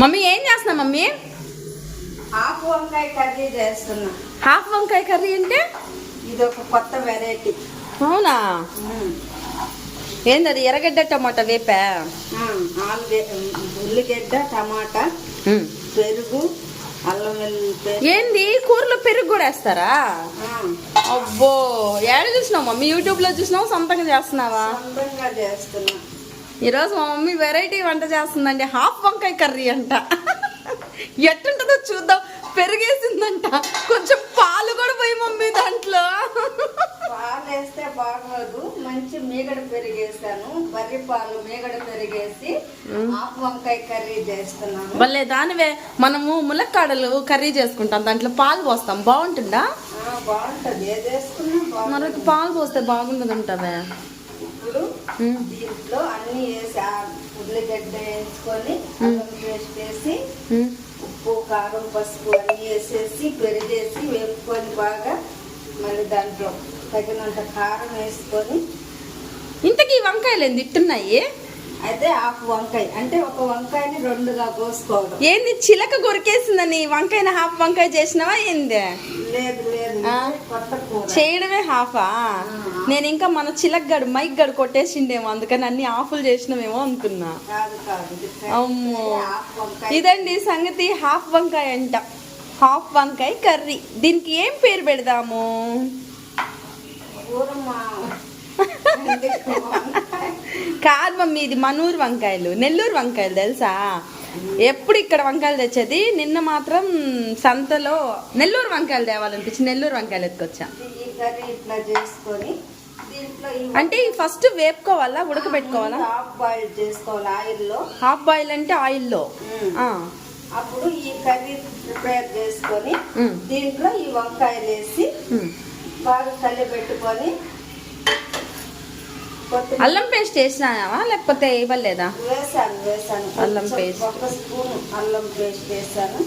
Mummy ఏం చేస్తున్నా mummy? ఆకు వంకాయ కర్రీ చేస్తున్నా. హాఫ్ వంకాయ కర్రీ అంటే? ఇది ఒక కొత్త వెరైటీ. అవునా? ఏంది అది ఎర్రగడ్డ టమాటా వేపా? ఉల్లిగడ్డ టమాటా పెరుగు అల్లం వెల్లుల్లి ఏంది కూరలో పెరుగు కూడా వేస్తారా? అబ్బో ఏడ చూసినావు మమ్మీ? యూట్యూబ్లో చూసినావు? సొంతంగా చేస్తున్నావా? సొంతంగా చేస్తున్నా. ఈరోజు మా మమ్మీ వెరైటీ వంట చేస్తుందండి. హాఫ్ వంకాయ కర్రీ అంట. ఎట్టుంటుందో చూద్దాం. పెరిగేసిందంట. కొంచెం పాలు కూడా పోయి మమ్మీ దాంట్లో. పాలు వేస్తే బాగోదు. మంచి మీగడ పెరిగేసాను బర్రి పాలు మీగడ పెరిగేసి ఆకు వంకాయ కర్రీ చేస్తున్నాను. భలే దానివే. మనము ములక్కాడలు కర్రీ చేసుకుంటాం. దాంట్లో పాలు పోస్తాం. బాగుంటుందా? బాగుంటది. బాగుంటది మరొక పాలు పోస్తే బాగుంటుంది ఉంటావే ఇప్పుడు దీంట్లో అన్ని వేసి ఉల్లిగడ్డ వేసుకొని అల్లం పేస్ట్ వేసి ఉప్పు కారం పసుపు అన్ని వేసేసి పెరిగేసి వేపుకొని బాగా మళ్ళీ దాంట్లో తగినంత కారం వేసుకొని ఇంతకీ వంకాయలు ఏంది ఇట్టున్నాయి? అయితే హాఫ్ వంకాయ అంటే ఒక వంకాయని రెండుగా కోసుకోవడం. ఏంది చిలక కొరికేసిందని వంకాయన హాఫ్ వంకాయ చేసినావా ఏంది? లేదు లేదు ఆ? కొత్త కూర చేయడమే హాఫా? నేను ఇంకా మన చిలక్ గడు మైక్ గడు కొట్టేసిండేమో అందుకని అన్ని ఆఫులు చేసినామేమో అనుకున్నా. అమ్మో. ఇదండి సంగతి హాఫ్ వంకాయ అంట. హాఫ్ వంకాయ కర్రీ. దీనికి ఏం పేరు పెడదాము? కాదు మమ్మీ ఇది మనూరు వంకాయలు నెల్లూరు వంకాయలు తెలుసా? ఎప్పుడు ఇక్కడ వంకాయలు తెచ్చేది? నిన్న మాత్రం సంతలో నెల్లూరు వంకాయలు తేవాలనిపించి నెల్లూరు వంకాయలు ఎత్తుకొచ్చా. ఈ కర్రీ ఇట్లా చేసుకొని అంటే ఫస్ట్ వేపుకోవాలా ఉడకబెట్టుకోవాలా? హాఫ్ బాయిల్ చేసుకోవాలి ఆయిల్లో. హాఫ్ బాయిల్ అంటే ఆయిల్లో. అప్పుడు ఈ కర్రీ ప్రిపేర్ చేసుకొని దీంట్లో ఈ వంకాయలు వేసి. బాగా కలిపెట్టుకొని అల్లం పేస్ట్ వేసినావా లేకపోతే ఇవ్వలేదా? వేసాను వేసాను. అల్లం పేస్ట్. ఒక స్పూన్ అల్లం పేస్ట్ వేసాను.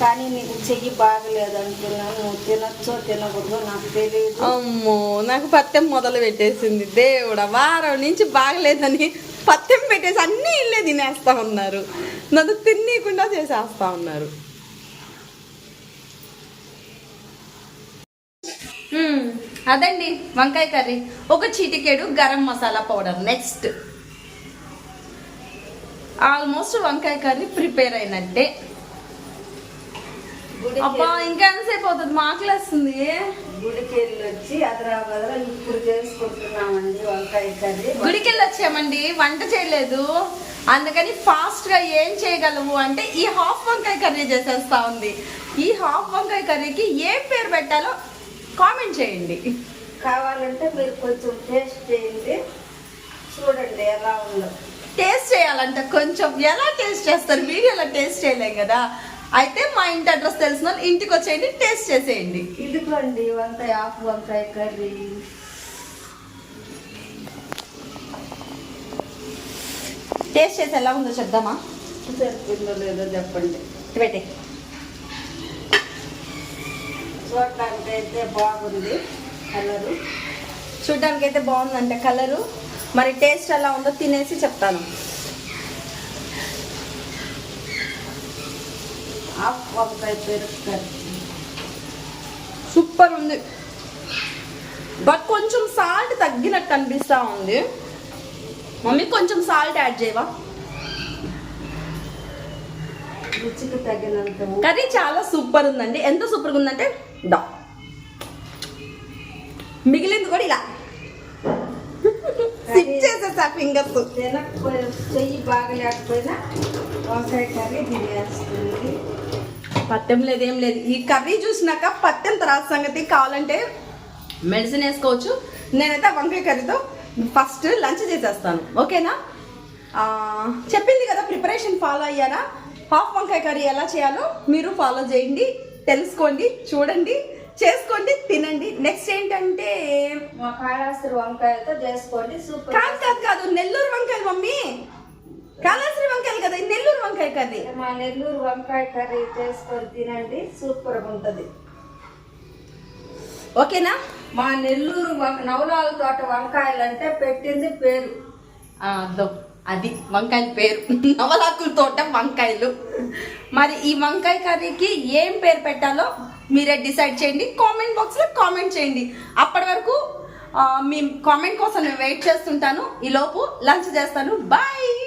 కానీ నీకు చెయ్యి బాగలేదు అంటున్నాను నువ్వు తినొచ్చో తినకూడదో నాకు తెలియదు అమ్మో నాకు పత్తెం మొదలు పెట్టేసింది. దేవుడా వారం నుంచి బాగలేదని పత్తెం పెట్టేసి అన్ని ఇల్లే తినేస్తా ఉన్నారు. నన్ను తిన్నీయకుండా చేసేస్తా ఉన్నారు. అదండి వంకాయ కర్రీ. ఒక చిటికెడు garam masala powder. Next almost వంకాయ కర్రీ ప్రిపేర్ అయినట్టే. అబ్బా ఇంకా ఎంతసేపు అవుతుంది? మాకులేస్తుంది. గుడికి వెళ్ళి వచ్చి అదరా బదరా ఇప్పుడు చేసుకుంటున్నామండి వంకాయ కర్రీ. గుడికి వెళ్ళి వచ్చామండి వంట చేయలేదు. అందుకని ఫాస్ట్గా ఏం చేయగలము అంటే ఈ హాఫ్ వంకాయ కర్రీ చేసేస్తా ఉంది. ఈ హాఫ్ వంకాయ కర్రీకి ఏం పేరు పెట్టాలో కామెంట్ చేయండి. కావాలంటే మీరు కొంచెం టేస్ట్ చేయండి. చూడండి ఎలా ఉందో. టేస్ట్ చేయాలంటే కొంచెం ఎలా టేస్ట్ చేస్తారు? వీడియోలో టేస్ట్ చేయలేం కదా. అయితే మా ఇంటి అడ్రస్ తెలిసిన వాళ్ళు ఇంటికి వచ్చేయండి టేస్ట్ చేసేయండి. ఇదిగోండి వంకాయ ఆకు వంకాయ కర్రీ. టేస్ట్ చేసి ఎలా ఉందో చెప్దామా? సరిపోయిందో లేదో చెప్పండి. పెట్టే. చూడటానికి అయితే బాగుంది కలరు. చూడ్డానికి అయితే బాగుందంట కలరు. మరి టేస్ట్ ఎలా ఉందో తినేసి చెప్తాను. సూపర్ ఉంది. బట్ కొంచెం సాల్ట్ తగ్గినట్టు అనిపిస్తా ఉంది. మమ్మీ కొంచెం సాల్ట్ యాడ్ చేయవా? రుచికి తగినంత. కర్రీ చాలా సూపర్ ఉందండి. ఎంత సూపర్గా ఉందంటే డా మిగిలింది కూడా ఇలా. సిప్ చేసేసా ఫింగర్స్ చెయ్యి బాగలేకపోయినా వంకాయ కర్రీ తినేస్తుంది. లేదు ఏం లేదు. ఈ కర్రీ చూసినాక పట్టెం తర్వాత సంగతి కావాలంటే మెడిసిన్ వేసుకోవచ్చు. నేనైతే వంకాయ కర్రీతో ఫస్ట్ లంచ్ చేసేస్తాను. ఓకేనా? చెప్పింది కదా ప్రిపరేషన్ ఫాలో అయ్యారా? హాఫ్ వంకాయ కర్రీ ఎలా చేయాలో మీరు ఫాలో చేయండి. తెలుసుకోండి చూడండి చేసుకోండి తినండి. నెక్స్ట్ ఏంటంటే మా కాళాస్త్రి వంకాయతో చేసుకోండి సూపర్. కాదు కాదు కాదు నెల్లూరు వంకాయలు మమ్మీ. కాళేశ్వరి వంకాయలు కదా ఇది నెల్లూరు వంకాయ కర్రీ. మా నెల్లూరు వంకాయ కర్రీ చేసుకొని తినండి సూపర్ ఉంటది. ఓకేనా? మా నెల్లూరు నవలాల తోట వంకాయలు అంటే పెట్టింది పేరు. ఆ, అది వంకాయల పేరు. నవలాకుల తోట వంకాయలు. మరి ఈ వంకాయ కర్రీకి ఏం పేరు పెట్టాలో మీరే డిసైడ్ చేయండి. కామెంట్ బాక్స్లో కామెంట్ చేయండి. అప్పటి వరకు మీ కామెంట్ కోసం నేను వెయిట్ చేస్తుంటాను. ఈలోపు లంచ్ చేస్తాను. బాయ్!